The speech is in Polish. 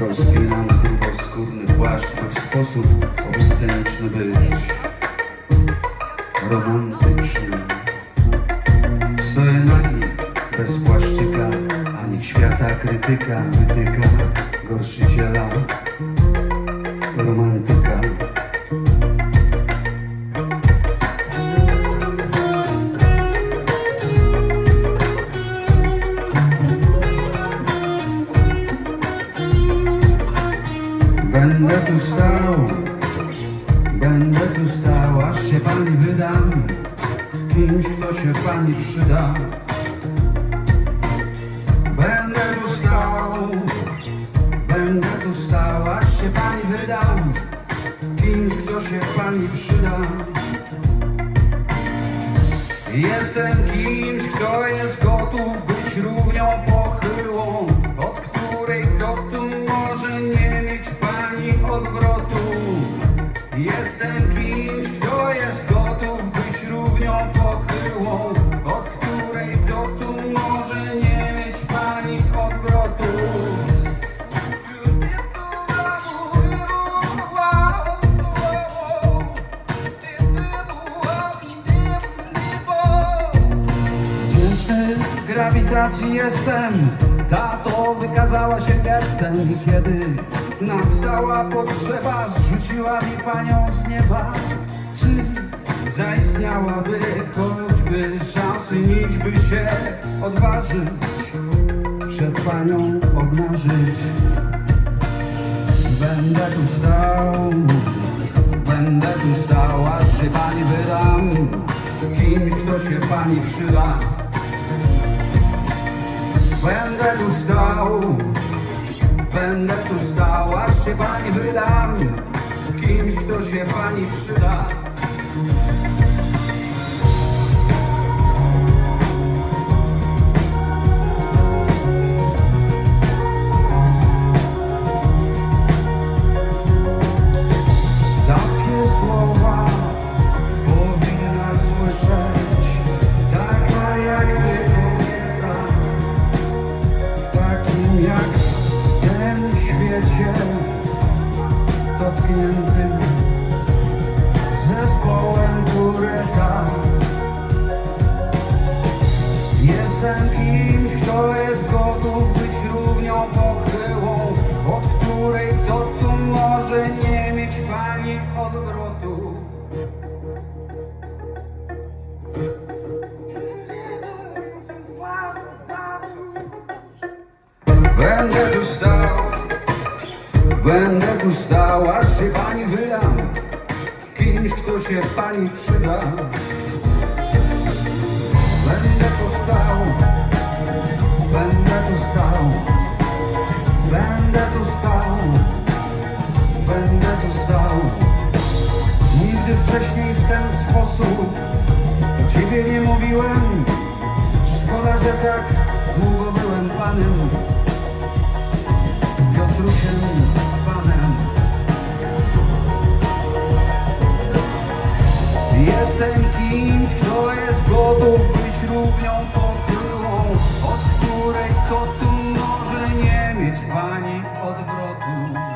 Rozpinam gruboskórny płaszcz, by w sposób obsceniczny być romantyczny. Stoję nagi, bez płaszczyka, a niech świata krytyka wytyka gorszyciela romantyka. Będę tu stał, będę tu stał, aż się pani wydam, kimś, kto się pani przyda. Będę tu stał, będę tu stał, aż się pani wydam, kimś, kto się pani przyda. Jestem kimś, kto jest gotów być równią pochyłą, grawitacji jestem, tato wykazała się gestem, kiedy nastała potrzeba, zrzuciła mi panią z nieba. Czy zaistniałaby choćby szansy, nić by się odważyć, przed panią obnażyć? Będę tu stał, będę tu stał, aż się pani wydam Kimś, kto się pani przyda Będę tu stał, będę tu stał, aż się pani wydam. Kimś, kto się pani przyda świecie Dotkniętym zespołem Tureta Jestem kimś, kto jest gotów być równią pochyłą Od której dotąd może nie mieć pani odwrotu. Będę tu stał, będę tu stał, aż się pani wydam Kimś, kto się pani przyda Będę tu stał, będę tu stał, będę tu stał, będę tu stał. Nigdy wcześniej w ten sposób do ciebie nie mówiłem. Szkoda, że tak długo byłem panem, jestem kimś, kto jest gotów być równią pochyłą, od której to tu może nie mieć pani odwrotu.